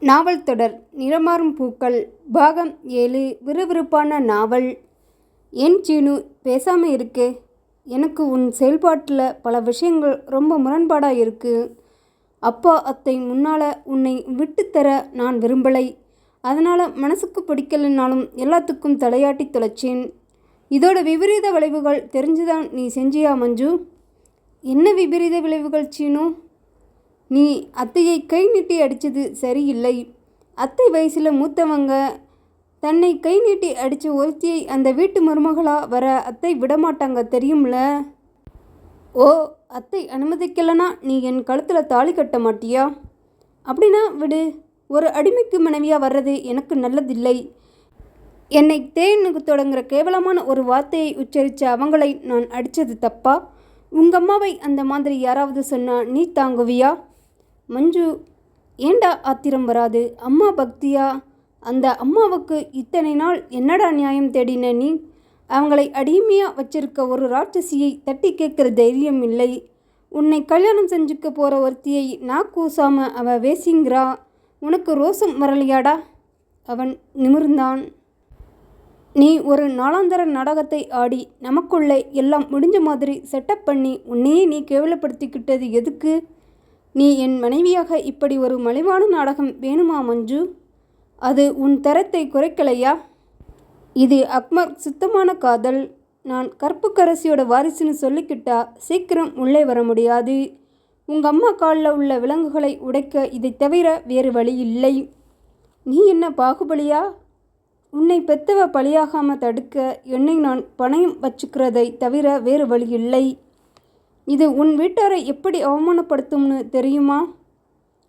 நாவல் தொடர் நிறமாறும் பூக்கள் பாகம் ஏழு விறுவிறுப்பான நாவல். ஏன் சீனு பேசாமல் இருக்கே? எனக்கு உன் செயல்பாட்டில் பல விஷயங்கள் ரொம்ப முரண்பாடாக இருக்குது அப்பா அத்தை முன்னால் உன்னை விட்டுத்தர நான் விரும்பலை. அதனால் மனசுக்கு பிடிக்கலைன்னாலும் எல்லாத்துக்கும் தலையாட்டி தொலைச்சேன். இதோட விபரீத விளைவுகள் தெரிஞ்சுதான் நீ செஞ்சியா மஞ்சு? என்ன விபரீத விளைவுகள் சீனு? நீ அத்தையை கை நீட்டி அடித்தது சரியில்லை. அத்தை வயசில் மூத்தவங்க தன்னை கை நீட்டி அடித்த ஒருத்தியை அந்த வீட்டு மருமகளாக வர அத்தை விடமாட்டாங்க தெரியும்ல? ஓ அத்தை அனுமதிக்கலைனா நீ என் கழுத்தில் தாலி கட்ட மாட்டியா? அப்படின்னா விடு ஒரு அடிமைக்கு மனைவியாக வர்றது எனக்கு நல்லதில்லை. என்னை தேனுக்கு தொடங்குற கேவலமான ஒரு வார்த்தையை உச்சரித்த அவங்களை நான் அடித்தது தப்பா? உங்கள் அம்மாவை அந்த மாதிரி யாராவது சொன்னால் நீ தாங்குவியா? மஞ்சு ஏண்டா ஆத்திரம் வராது? அம்மா பக்தியா? அந்த அம்மாவுக்கு இத்தனை நாள் என்னடா நியாயம் தேடின நீ? அவங்களை அடிமையாக வச்சிருக்க ஒரு ராட்சசியை தட்டி கேட்குற தைரியம் இல்லை. உன்னை கல்யாணம் செஞ்சுக்க போகிற ஒருத்தியை நான் கூசாம அவ வேசிங்கிறா? உனக்கு ரோசம் வரலையாடா? அவன் நிமிர்ந்தான். நீ ஒரு நாளாந்தர நாடகத்தை ஆடி நமக்குள்ளே எல்லாம் முடிஞ்ச மாதிரி செட்டப் பண்ணி உன்னையே நீ கேவலப்படுத்திக்கிட்டது எதுக்கு? நீ என் மனைவியாக இப்படி ஒரு மலிவான நாடகம் வேணுமா மஞ்சு? அது உன் தரத்தை குறைக்கலையா? இது அக்மர் சுத்தமான காதல். நான் கற்புக்கரசியோட வாரிசுன்னு சொல்லிக்கிட்டா சீக்கிரம் உள்ளே வர முடியாது. உங்கள் அம்மா காலில் உள்ள விலங்குகளை உடைக்க இதை தவிர வேறு வழி இல்லை. நீ என்ன பாகுபலியா? உன்னை பெத்தவ பழியாகாமல் தடுக்க என்னை நான் பணயம் வச்சுக்கிறதை தவிர வேறு வழி இல்லை. இது உன் வீட்டாரை எப்படி அவமானப்படுத்தும்னு தெரியுமா?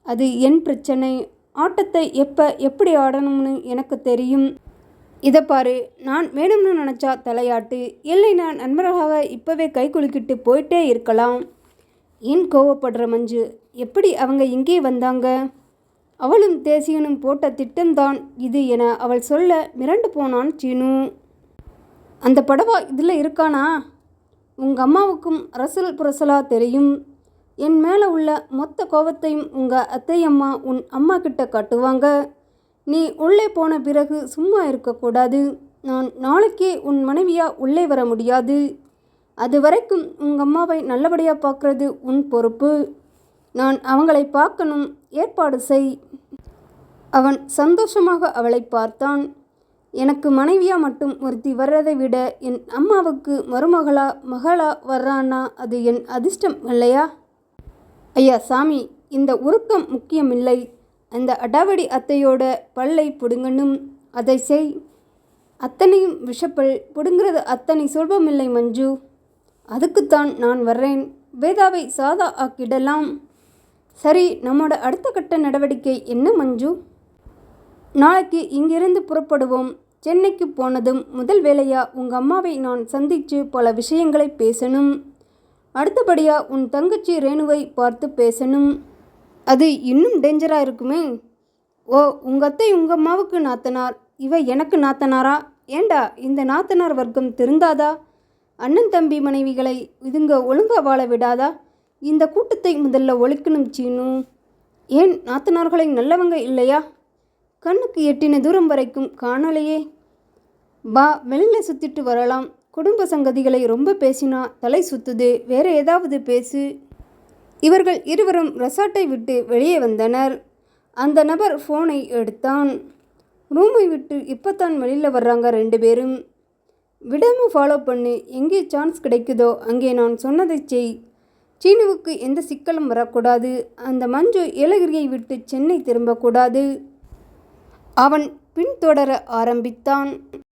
அது என் பிரச்சனை. ஆட்டத்தை எப்போ எப்படி ஆடணும்னு எனக்கு தெரியும். இதை பாரு நான் வேணும்னு நினச்சா தலையாட்டு. இல்லை நான் நண்பர்களாக இப்போவே கை குலுக்கிட்டு போயிட்டே இருக்கலாம். ஏன் கோவப்படுற மஞ்சு? எப்படி அவங்க இங்கே வந்தாங்க? அவளும் தேசியனும் போட்ட திட்டம்தான் இது என அவள் சொல்ல மிரண்டு போனான் சீனு. அந்த படவா இதில் இருக்கானா? உங்கள் அம்மாவுக்கும் அரசல் புரசலாக தெரியும். என் மேலே உள்ள மொத்த கோபத்தையும் உங்கள் அத்தையம்மா உன் அம்மா கிட்ட காட்டுவாங்க. நீ உள்ளே போன பிறகு சும்மா இருக்கக்கூடாது. நான் நாளைக்கே உன் மனைவியாக உள்ளே வர முடியாது. அது வரைக்கும் உங்கள் அம்மாவை நல்லபடியாக பார்க்குறது உன் பொறுப்பு. நான் அவங்களை பார்க்கணும். ஏற்பாடு செய். அவன் சந்தோஷமாக அவளை பார்த்தான். எனக்கு மனைவியாக மட்டும் ஒருத்தி வர்றதை விட என் அம்மாவுக்கு மருமகளா மகளா வர்றான்னா அது என் அதிர்ஷ்டம் இல்லையா? ஐயா சாமி இந்த உருக்கம் முக்கியமில்லை. அந்த அடாவடி அத்தையோட பல்லை பிடுங்கணும். அதை செய். அத்தனையும் விஷப்பல். பிடுங்கிறது அத்தனை சுல்பமில்லை மஞ்சு. அதுக்குத்தான் நான் வர்றேன். வேதாவை சாதா ஆக்கிடலாம். சரி நம்மோட அடுத்த கட்ட நடவடிக்கை என்ன மஞ்சு? நாளைக்கு இங்கிருந்து புறப்படுவோம். சென்னைக்கு போனதும் முதல் வேலையா உங்கள் அம்மாவை நான் சந்தித்து பல விஷயங்களை பேசணும். அடுத்தபடியாக உன் தங்கச்சி ரேணுவை பார்த்து பேசணும். அது இன்னும் டேஞ்சராக இருக்குமே? ஓ உங்கள் அத்தை உங்கள் அம்மாவுக்கு நாத்தனார். இவ எனக்கு நாத்தனாரா? ஏண்டா இந்த நாத்தனார் வர்க்கம் திருந்தாதா? அண்ணன் தம்பி மனைவிகளை இதுங்க ஒழுங்காக வாழ விடாதா? இந்த கூட்டத்தை முதல்ல ஒழிக்கணும் சீனு. ஏன் நாத்தனார்களை நல்லவங்க இல்லையா? கண்ணுக்கு எட்டின தூரம் வரைக்கும் காணலையே. வா வெளியில் சுற்றிட்டு வரலாம். குடும்ப சங்கதிகளை ரொம்ப பேசினா தலை சுத்துது. வேற ஏதாவது பேசு. இவர்கள் இருவரும் ரெசார்ட்டை விட்டு வெளியே வந்தனர். அந்த நபர் ஃபோனை எடுத்தான். ரூமை விட்டு இப்போத்தான் வெளியில் வர்றாங்க ரெண்டு பேரும். விடாமல் ஃபாலோ பண்ணு. எங்கே சான்ஸ் கிடைக்குதோ அங்கே நான் சொன்னதை செய். சீனுவுக்கு எந்த சிக்கலும் வரக்கூடாது. அந்த மஞ்சு ஏலகிரியை விட்டு சென்னை திரும்பக்கூடாது. அவன் பின்தொடர ஆரம்பித்தான்.